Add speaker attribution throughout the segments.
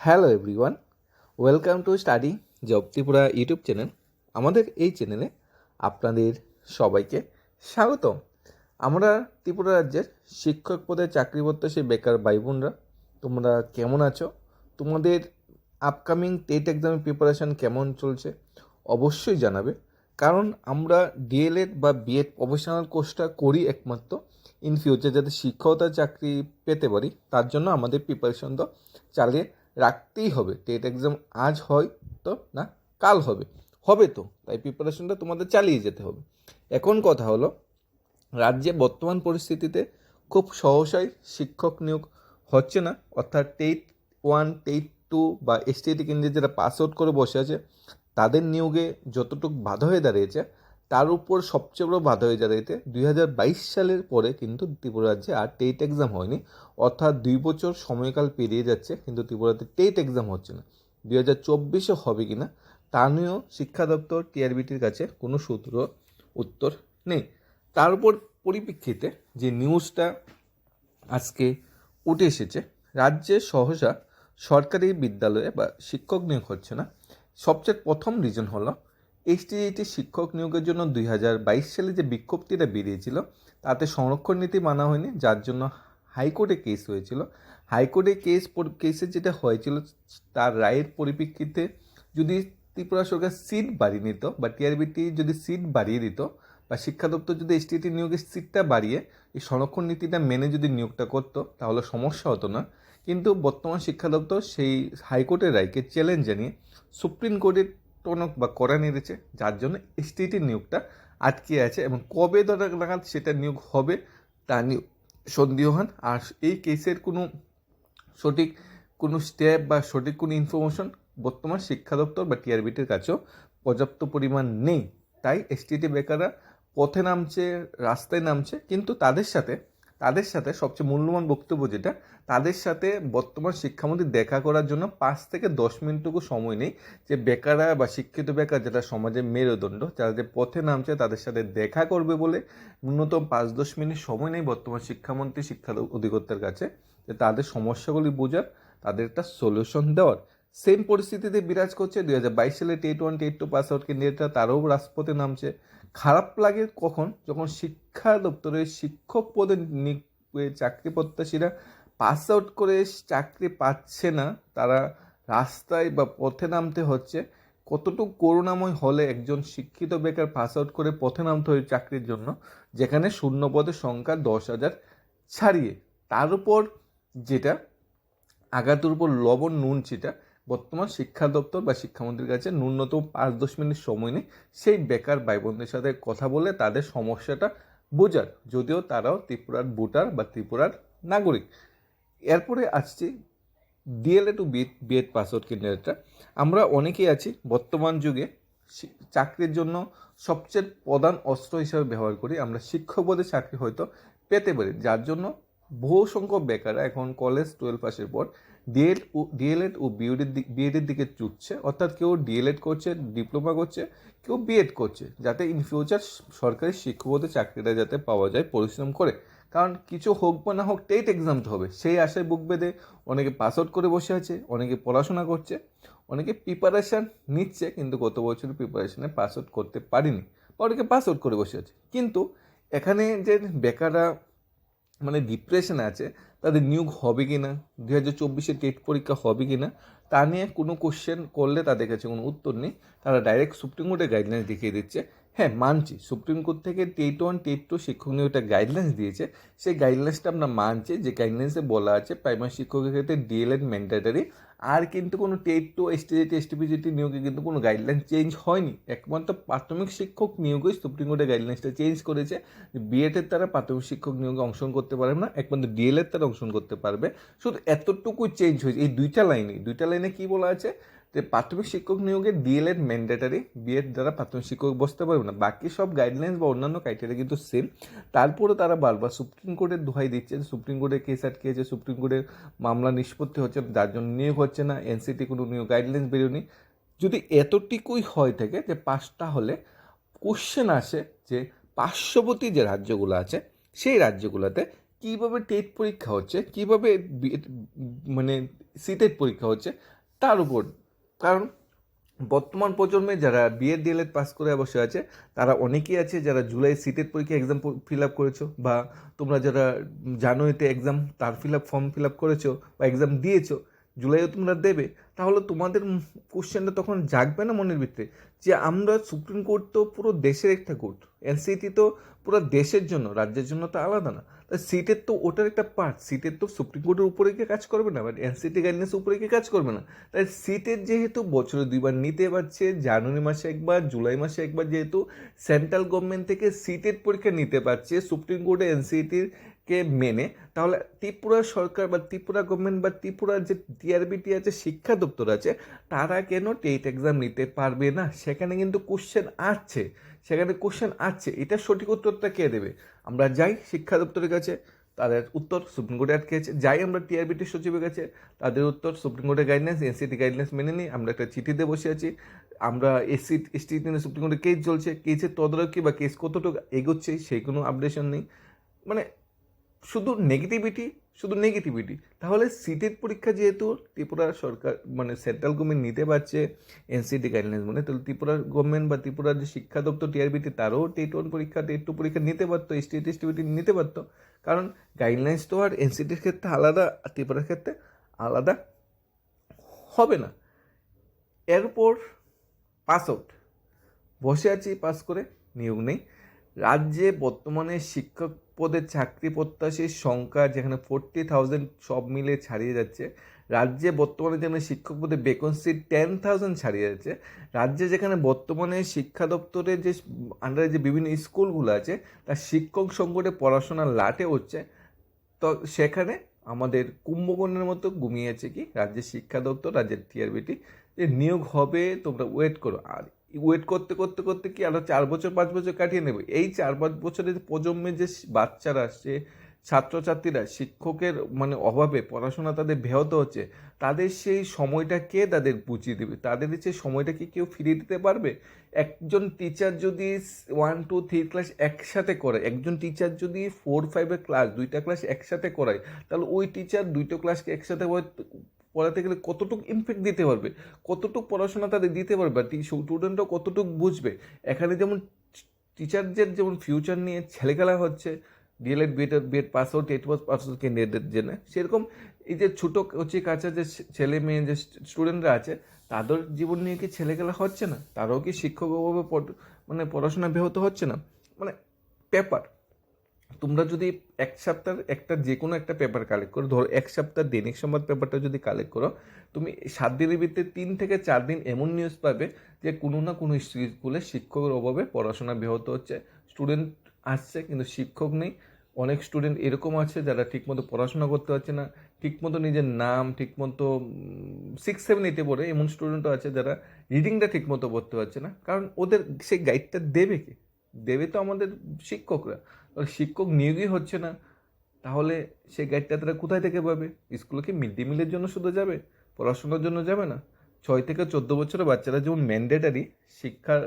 Speaker 1: Hello everyone welcome to study job Tripura YouTube channel আমাদের এই চ্যানেলে আপনাদের সবাইকে স্বাগতম। আমরা ত্রিপুরা রাজ্যের শিক্ষক পদে চাকরি সেই বেকার ভাই বোনরা তোমরা কেমন আছো? তোমাদের আপকামিং টেট এক্সামের প্রিপারেশন কেমন চলছে? অবশ্যই জানাবে। কারণ আমরা ডিএলএড বা বিএড প্রফেশনাল কোর্সটা করি একমাত্র। ইন ফিউচার যাতে শিক্ষকতার চাকরি পেতে পারি, তার জন্য আমাদের প্রিপারেশন তো চালিয়ে রাখতেই হবে। টেট এক্সাম আজ হয় তো না, কাল হবে। হবে তো, তাই প্রিপারেশনটা তোমাদের চালিয়ে যেতে হবে। এখন কথা হলো, রাজ্যে বর্তমান পরিস্থিতিতে খুব সহসাই শিক্ষক নিয়োগ হচ্ছে না। অর্থাৎ টেট ওয়ান টেট টু বা এসটিটি কেন্দ্রে যারা পাস আউট করে বসে আছে, তাদের নিয়োগে যতটুকু বাধা হয়ে দাঁড়িয়েছে তার উপর সবচেয়ে বড় বাধা হয়ে দাঁড়িয়েছে দুই সালের পরে কিন্তু ত্রিপুরা রাজ্যে আর টেট এক্সাম হয়নি। অর্থাৎ দুই বছর সময়কাল পেরিয়ে যাচ্ছে, কিন্তু ত্রিপুরাতে টেট এক্সাম হচ্ছে না। দুই হাজার চব্বিশে হবে কি না তা নিয়েও শিক্ষা দপ্তর টিআরবিটির কাছে কোনো সূত্র উত্তর নেই। তার উপর পরিপ্রেক্ষিতে যে নিউজটা আজকে উঠে এসেছে, রাজ্যে সহসা সরকারি বিদ্যালয়ে বা শিক্ষক নিয়োগ হচ্ছে না। সবচেয়ে প্রথম রিজন হলো এসটিএটি শিক্ষক নিয়োগের জন্য দুই হাজার বাইশ সালে যে বিজ্ঞপ্তিটা বেরিয়েছিল, তাতে সংরক্ষণ নীতি মানা হয়নি, যার জন্য হাইকোর্টে কেস হয়েছিল। হাইকোর্টে কেস কেসে যেটা হয়েছিল, তার রায়ের পরিপ্রেক্ষিতে যদি ত্রিপুরা সরকার সিট বাড়িয়ে নিত বা টিআরবিটি যদি সিট বাড়িয়ে দিত বা শিক্ষা দপ্তর যদি এসটিটি নিয়োগের সিটটা বাড়িয়ে এই সংরক্ষণ নীতিটা মেনে যদি নিয়োগটা করতো, তাহলে সমস্যা হতো না। কিন্তু বর্তমান শিক্ষা দপ্তর সেই হাইকোর্টের রায়কে চ্যালেঞ্জ জানিয়ে সুপ্রিম কোর্টের টনক বা করা নেড়েছে যার জন্য এসটিটি নিয়োগটা আটকে আছে এবং কবে ধরে নাগাদ সেটা নিয়োগ হবে তা নিয়ে সন্দেহহান আর এই কেসের কোনো সঠিক কোনো স্টেপ বা সঠিক কোনো ইনফরমেশন বর্তমান শিক্ষা দপ্তর বা টিআরবিটির কাছেও পর্যাপ্ত পরিমাণ নেই। তাই এসটিটি বেকাররা পথে নামছে, রাস্তায় নামছে, কিন্তু তাদের সাথে তাদের সাথে সবচেয়ে মূল্যবান বক্তব্য যেটা, তাদের সাথে বর্তমান শিক্ষামন্ত্রী দেখা করার জন্য পাঁচ থেকে দশ মিনিটটুকু সময় নেই যে বেকাররা বা শিক্ষিত বেকার যেটা সমাজের মেরুদণ্ড, যারা যে পথে নামছে তাদের সাথে দেখা করবে বলে ন্যূনতম পাঁচ দশ মিনিট সময় নেই বর্তমান শিক্ষামন্ত্রী, শিক্ষা অধিকর্তার কাছে যে তাদের সমস্যাগুলি বোঝার তাদের একটা সলিউশন দেওয়ার। সেম পরিস্থিতিতে বিরাজ করছে দুই হাজার বাইশ সালে TET one TET two pass out কেন্দ্রটা তারও রাজপথে নামছে। খারাপ লাগে কখন? যখন শিক্ষা দপ্তরের শিক্ষক পদে চাকরি প্রত্যাশীরা পাস আউট করে চাকরি পাচ্ছে না। তারা রাস্তায় বা পথে নামতে হচ্ছে। কতটুকু করুণাময় হলে একজন শিক্ষিত বেকার পাস আউট করে পথে নামতে হয় চাকরির জন্য, যেখানে শূন্য পদের সংখ্যা দশ হাজার ছাড়িয়ে। তার উপর যেটা, আঘাতের উপর লবণ নুন চিটা বর্তমান শিক্ষা দপ্তর বা শিক্ষামন্ত্রীর কাছে ন্যূনতম পাঁচ দশ মিনিট সময় নেই। সেই বেকার ভাই বোনদের সাথে কথা বলে তাদের সমস্যাটা বোঝার, যদিও তারাও ত্রিপুরার ভোটার বা ত্রিপুরার নাগরিক। এরপরে আসছি DLA to BEd BEd pass out ক্যান্ডিডেটরা আমরা অনেকেই আছি, বর্তমান যুগে চাকরির জন্য সবচেয়ে প্রধান অস্ত্র হিসাবে ব্যবহার করি। আমরা শিক্ষক পদে চাকরি হয়তো পেতে পারি, যার জন্য বহু সংখ্যক বেকাররা এখন কলেজ টুয়েলভ পাসের পর ডিএড ও ডিএলএড ও বিএডের দিক বিএডের দিকে চুটছে, অর্থাৎ কেউ ডিএলএড করছে ডিপ্লোমা করছে, কেউ বিএড করছে, যাতে ইন ফিউচার সরকারি শিক্ষকতে চাকরিটা যাতে পাওয়া যায় পরিশ্রম করে। কারণ কিছু হোক বা না হোক টেট এক্সাম তো হবে। সেই আশায় বুক বেঁধে অনেকে পাস আউট করে বসে আছে, অনেকে পড়াশোনা করছে, অনেকে প্রিপারেশান নিচ্ছে, কিন্তু গত বছর প্রিপারেশানে পাস আউট করতে পারিনি, বা অনেকে পাস আউট করে বসে আছে। কিন্তু এখানে যে বেকাররা মানে ডিপ্রেশনে আছে, তাদের নিয়োগ হবে কি না দু হাজার চব্বিশে টেট পরীক্ষা হবে কি না তা নিয়ে কোনো কোশ্চেন করলে তাদের কাছে কোনো উত্তর নেই। তারা ডাইরেক্ট সুপ্রিম কোর্টের গাইডলাইন দেখিয়ে দিচ্ছে। হ্যাঁ মানছি। সুপ্রিম কোর্ট থেকে টেট ওয়ান টেট টু শিক্ষক নিয়োগ একটা গাইডলাইন্স দিয়েছে। সেই গাইডলাইন্সটা আমরা মানছি। যে গাইডলাইন্সে বলা আছে প্রাইমারি শিক্ষকের ক্ষেত্রে ডিএলএড ম্যান্ডেটারি আর কিন্তু কোনো টেট টু এসটিজিটি এসটিপিজিটি নিয়োগে কিন্তু কোনো গাইডলাইন চেঞ্জ হয়নি। একমাত্র প্রাথমিক শিক্ষক নিয়োগই সুপ্রিম কোর্টের গাইডলাইন্সটা চেঞ্জ করেছে। বিএডের তারা প্রাথমিক শিক্ষক নিয়োগে অংশগ্রহণ করতে পারবে না, একমাত্র ডিএলএড তারা অংশগ্রহণ করতে পারবে। শুধু এতটুকু চেঞ্জ হয়েছে। এই দুইটা লাইনে দুইটা লাইনে কী বলা আছে? যে প্রাথমিক শিক্ষক নিয়োগে ডিএলএড ম্যান্ডেটারি বিএড দ্বারা প্রাথমিক শিক্ষক বসতে পারবে না। বাকি সব গাইডলাইন্স বা অন্যান্য ক্রাইটেরিয়া কিন্তু সেম তারপরে তারা বারবার সুপ্রিম কোর্টের দোহাই দিচ্ছে সুপ্রিম কোর্টের কেস আটকেছে সুপ্রিম কোর্টের মামলা নিষ্পত্তি হচ্ছে, যার জন্য নিয়োগ হচ্ছে না এনসিটি কোনো নিয়োগ গাইডলাইন্স বেরোনি যদি এতটুকুই হয় থাকে যে পাঁচটা হলে কোশ্চেন আসে যে পার্শ্ববর্তী যে রাজ্যগুলো আছে, সেই রাজ্যগুলোতে কীভাবে টেট পরীক্ষা হচ্ছে, কীভাবে মানে সিটেট পরীক্ষা হচ্ছে, তার উপর কারণ বর্তমান প্রজন্মে যারা বিএড ডিএলএড পাস করে বসে আছে, তারা অনেকেই আছে যারা জুলাই সিটের পরীক্ষা এক্সাম ফিল আপ করেছ বা তোমরা যারা জানুয়ারিতে এক্সাম তার fill up form fill up করেছ বা এক্সাম দিয়েছ, জুলাইও তোমরা দেবে। তাহলে তোমাদের কোশ্চেনটা তখন জাগবে না মনের ভিতরে? যে আমরা সুপ্রিম কোর্ট তো পুরো দেশের একটা কোর্ট এনসিটি তো পুরো দেশের জন্য, রাজ্যের জন্য তো আলাদা না। তা সিটের তো ওটার একটা পার্ট সিটের তো সুপ্রিম কোর্টের উপরে গিয়ে কাজ করবে না বাট এনসিটি গাইডলাইন্স উপরে গিয়ে কাজ করবে না। তাই সিটের যেহেতু বছরে দুইবার নিতে পারছে, জানুয়ারি মাসে একবার, জুলাই মাসে একবার যেহেতু সেন্ট্রাল গভর্নমেন্ট থেকে সিটের পরীক্ষা নিতে পারছে, সুপ্রিম কোর্টে এনসিটির কে মেনে, তাহলে ত্রিপুরা সরকার বা ত্রিপুরা গভর্নমেন্ট বা ত্রিপুরার যে টিআরবিটি আছে, শিক্ষা দপ্তর আছে, তারা কেন টেট এক্সাম নিতে পারবে না? সেখানে কিন্তু কোশ্চেন আসছে সেখানে কোশ্চেন আসছে এটা সঠিক উত্তরটা কে দেবে? আমরা যাই শিক্ষা দপ্তরের কাছে, তাদের উত্তর সুপ্রিম কোর্টে আটকেছে যাই আমরা টিআরবিটি সচিবের কাছে, তাদের উত্তর সুপ্রিম কোর্টের গাইডলাইন্স এনসিটি গাইডলাইন্স মেনে নিই। আমরা একটা চিঠিতে বসে আছি। আমরা এসসি এসটি সুপ্রিম কোর্টে কেস চলছে কেসের তদারকি বা কেস কতটুকু এগোচ্ছে সেই কোনো আপডেশন নেই। মানে শুধু নেগেটিভিটি শুধু নেগেটিভিটি তাহলে সিটের পরীক্ষা যেহেতু ত্রিপুরা সরকার মানে সেন্ট্রাল গভর্নমেন্ট নিতে পারছে এনসিটি গাইডলাইন্স মানে তাহলে ত্রিপুরা গভর্নমেন্ট বা ত্রিপুরার যে শিক্ষা দপ্তর টিআরবিটি তারও টেট ওয়ান পরীক্ষা টেট টু পরীক্ষা নিতে পারতো এসটি টেস্টিভিটি নিতে পারতো। কারণ গাইডলাইন্স তো আর এনসিটির ক্ষেত্রে আলাদা, আর ত্রিপুরার ক্ষেত্রে আলাদা হবে না। এরপর পাস আউট বসে আছি পাস করে, নিয়োগ নেই। রাজ্যে বর্তমানে শিক্ষক পদের চাকরি প্রত্যাশীর সংখ্যা যেখানে ফোরটি থাউজেন্ড সব মিলে ছাড়িয়ে যাচ্ছে, রাজ্যে বর্তমানে যেখানে শিক্ষক পদে ভ্যাকেন্সি টেন থাউজেন্ড ছাড়িয়ে যাচ্ছে, রাজ্যে যেখানে বর্তমানে শিক্ষা দপ্তরের যে আন্ডারে যে বিভিন্ন স্কুলগুলো আছে, তার শিক্ষক সংকটে পড়াশোনার লাটে হচ্ছে, তো সেখানে আমাদের কুম্ভকর্ণের মতো ঘুমিয়েছে কি? রাজ্যের শিক্ষা দপ্তর, রাজ্যের টিআরবিটি যে নিয়োগ হবে তোমরা ওয়েট করো। আর ওয়েট করতে করতে করতে কি আরও চার বছর, পাঁচ বছর কাটিয়ে নেবে? এই চার, পাঁচ বছরের প্রজন্মের যে বাচ্চারা আসছে ছাত্রছাত্রীরা, শিক্ষকের মানে অভাবে পড়াশোনা তাদের ব্যাহত হচ্ছে, তাদের সেই সময়টা কে তাদের বুঝিয়ে দেবে? তাদের সেই সময়টা কি কেউ ফিরিয়ে দিতে পারবে? একজন টিচার যদি ওয়ান টু থ্রি ক্লাস একসাথে করে, একজন টিচার যদি ফোর ফাইভের ক্লাস দুইটা ক্লাস একসাথে করায়, তাহলে ওই টিচার দুইটা ক্লাসকে একসাথে পড়াতে গেলে কতটুকু ইমপ্যাক্ট দিতে পারবে, কতটুকু পড়াশোনা তাদের দিতে পারবে আর স্টুডেন্টরাও কতটুকু বুঝবে? এখানে যেমন টিচারদের যেমন ফিউচার নিয়ে ছেলেখেলা হচ্ছে DElEd BEd BEd pass out eight pass pass out ক্যান্ডিডেটদের জন্য। সেরকম এই যে ছোটো কচি কাছা যে ছেলে মেয়ে যে স্টুডেন্টরা আছে, তাদের জীবন নিয়ে কি ছেলেখেলা হচ্ছে না? তারাও কি শিক্ষক অভাবে মানে পড়াশোনা ব্যাহত হচ্ছে না? মানে পেপার তোমরা যদি এক সপ্তাহ, একটা যে কোনো একটা পেপার কালেক্ট করো, ধরো এক সপ্তাহ দৈনিক সংবাদ পেপারটা যদি কালেক্ট করো, তুমি সাত দিনের ভিতরে তিন থেকে চার দিন এমন নিউজ পাবে যে কোনো না কোনো স্কুলে শিক্ষকের অভাবে পড়াশোনা ব্যাহত হচ্ছে। স্টুডেন্ট আসছে কিন্তু শিক্ষক নেই। অনেক স্টুডেন্ট এরকম আছে যারা ঠিকমতো পড়াশোনা করতে পারছে না, ঠিকমতো নিজের নাম, ঠিকমতো সিক্স সেভেন এইটে পড়ে এমন স্টুডেন্টও আছে যারা রিডিংটা ঠিকমতো পড়তে পারছে না। কারণ ওদের সেই গাইডটা দেবে কে? দেবে তো আমাদের শিক্ষকরা। শিক্ষক নিয়োগই হচ্ছে না। তাহলে সে গাইডটা তারা কোথায় থেকে পাবে? স্কুলে কি মিড ডে মিলের জন্য শুধু যাবে? পড়াশোনার জন্য যাবে না? ছয় থেকে চোদ্দ বছরের বাচ্চারা যেমন ম্যান্ডেটারি শিক্ষার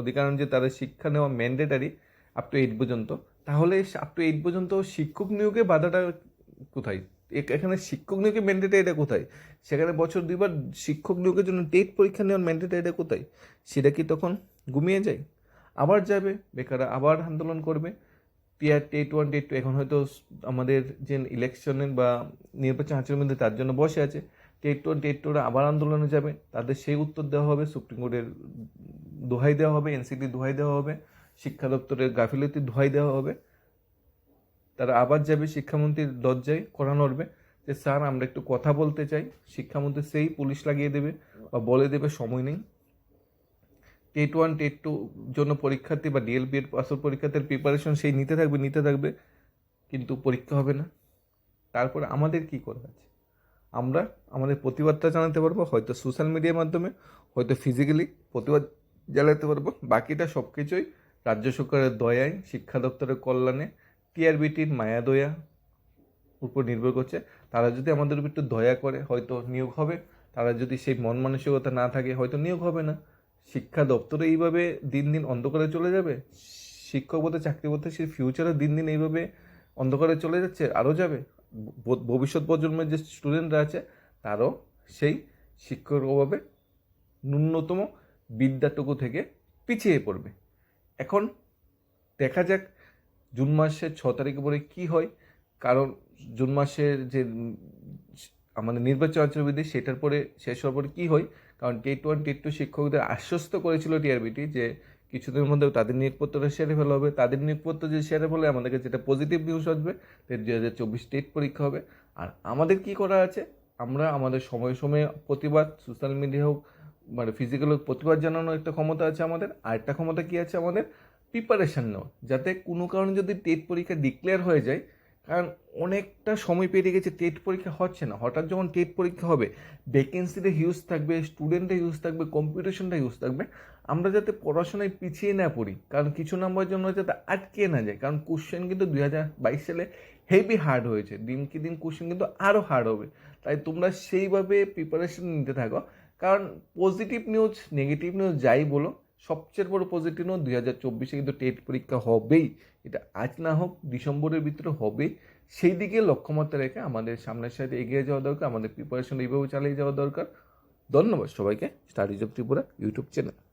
Speaker 1: অধিকার যে তাদের শিক্ষা নেওয়া ম্যান্ডেটারি আপ টু এইট পর্যন্ত, তাহলে আপ টু এইট পর্যন্ত শিক্ষক নিয়োগে বাধাটা কোথায়? এখানে শিক্ষক নিয়োগে ম্যান্ডেটারি এটা কোথায়? সেখানে বছর দুইবার শিক্ষক নিয়োগের জন্য টেট পরীক্ষা নেওয়ার ম্যান্ডেটারি এটা কোথায়? সেটা কি তখন ঘুমিয়ে যায়? আবার যাবে, বেকাররা আবার আন্দোলন করবে। TR TET one TET two এখন হয়তো আমাদের যে ইলেকশনের বা নির্বাচন আচরণের মধ্যে তার জন্য বসে আছে। টেট ওয়ান টেট টুরা আবার আন্দোলনে যাবে। তাদের সেই উত্তর দেওয়া হবে সুপ্রিম কোর্টের দোহাই দেওয়া হবে এনসিটি দোহাই দেওয়া হবে, শিক্ষা দপ্তরের গাফিলতি দোহাই দেওয়া হবে। তারা আবার যাবে শিক্ষামন্ত্রীর দরজায় করা নড়বে যে, স্যার, আমরা একটু কথা বলতে চাই। শিক্ষামন্ত্রী সেই পুলিশ লাগিয়ে দেবে বা বলে দেবে, সময় নেই। টেট ওয়ান টেট টু জন্য পরীক্ষার্থী বা ডিএলবি এর পাসের পরীক্ষার্থীর প্রিপারেশন সেই নিতে থাকবে নিতে থাকবে, কিন্তু পরীক্ষা হবে না। তারপর আমাদের কি করা আছে? আমরা আমাদের প্রতিবাদটা জানাতে পারব, হয়তো সোশ্যাল মিডিয়ার মাধ্যমে, হয়তো ফিজিক্যালি প্রতিবাদ জানাতে পারব। বাকিটা সব কিছুই রাজ্য সরকারের দয়ায়, শিক্ষা দপ্তরের কল্যাণে টিআরবিটির মায়া দয়া উপর নির্ভর করছে। তারা যদি আমাদের উপর একটু দয়া করে, হয়তো নিয়োগ হবে। তারা যদি সেই মন মানসিকতা না থাকে, হয়তো নিয়োগ হবে না। শিক্ষা দপ্তরে এইভাবে দিন দিন অন্ধকারে চলে যাবে? শিক্ষক বলতে চাকরি বলতে সেই ফিউচারে দিন দিন এইভাবে অন্ধকারে চলে যাচ্ছে, আরও যাবে? ভবিষ্যৎ প্রজন্মের যে স্টুডেন্টরা আছে, তারও সেই শিক্ষক অভাবে ন্যূনতম বিদ্যাটুকু থেকে পিছিয়ে পড়বে। এখন দেখা যাক জুন মাসের ছ তারিখে পরে কী হয়। কারণ জুন মাসের যে, আমাদের নির্বাচন আচরণবিধি, সেটার পরে শেষ হওয়ার পরে কী হয়? কারণ টেট ওয়ান টেট টু শিক্ষকদের আশ্বস্ত করেছিল টিআরবিটি যে কিছুদিনের মধ্যে তাদের নিয়োগপত্রটা সেরে ফেলা হবে। তাদের নিয়োগপত্র যদি সেরে ফেলে আমাদেরকে যেটা পজিটিভ নিউজ আসবে দুই হাজার চব্বিশ টেট পরীক্ষা হবে। আর আমাদের কি করা আছে? আমরা আমাদের সময়ে সময়ে প্রতিবাদ সোশ্যাল মিডিয়া হোক মানে ফিজিক্যাল হোক, প্রতিবাদ জানানোর একটা ক্ষমতা আছে আমাদের। আর একটা ক্ষমতা কী আছে আমাদের? প্রিপারেশান নেওয়া যাতে কোনো কারণে যদি টেট পরীক্ষা ডিক্লেয়ার হয়ে যায় কারণ অনেকটা সময় পেরিয়ে গেছে, টেট পরীক্ষা হচ্ছে না। হঠাৎ যখন টেট পরীক্ষা হবে ভ্যাকেন্সিটা হিউজ থাকবে স্টুডেন্টের হিউজ থাকবে কম্পিটিশনটা হিউজ থাকবে, আমরা যাতে পড়াশোনায় পিছিয়ে না পড়ি, কারণ কিছু নাম্বারের জন্য যাতে আটকে না যায়, কারণ কোশ্চেন কিন্তু দুই হাজার বাইশ সালে হেভি হার্ড হয়েছে। দিনকে দিন কোশ্চেন কিন্তু আরও হার্ড হবে। তাই তোমরা সেইভাবে প্রিপারেশন নিতে থাকো। কারণ পজিটিভ নিউজ নেগেটিভ নিউজ যাই বলো সবচেয়ে বড় পজিটিভ নোট দুই হাজার চব্বিশে কিন্তু টেট পরীক্ষা হবেই। এটা আজ না হোক, ডিসেম্বরের ভিতরে হবে। সেই দিকে লক্ষ্যমাত্রা রেখে আমাদের সামনের সাথে এগিয়ে যাওয়া দরকার, আমাদের প্রিপারেশন এইভাবে চালিয়ে যাওয়া দরকার। ধন্যবাদ সবাইকে। Studies of Tripura YouTube channel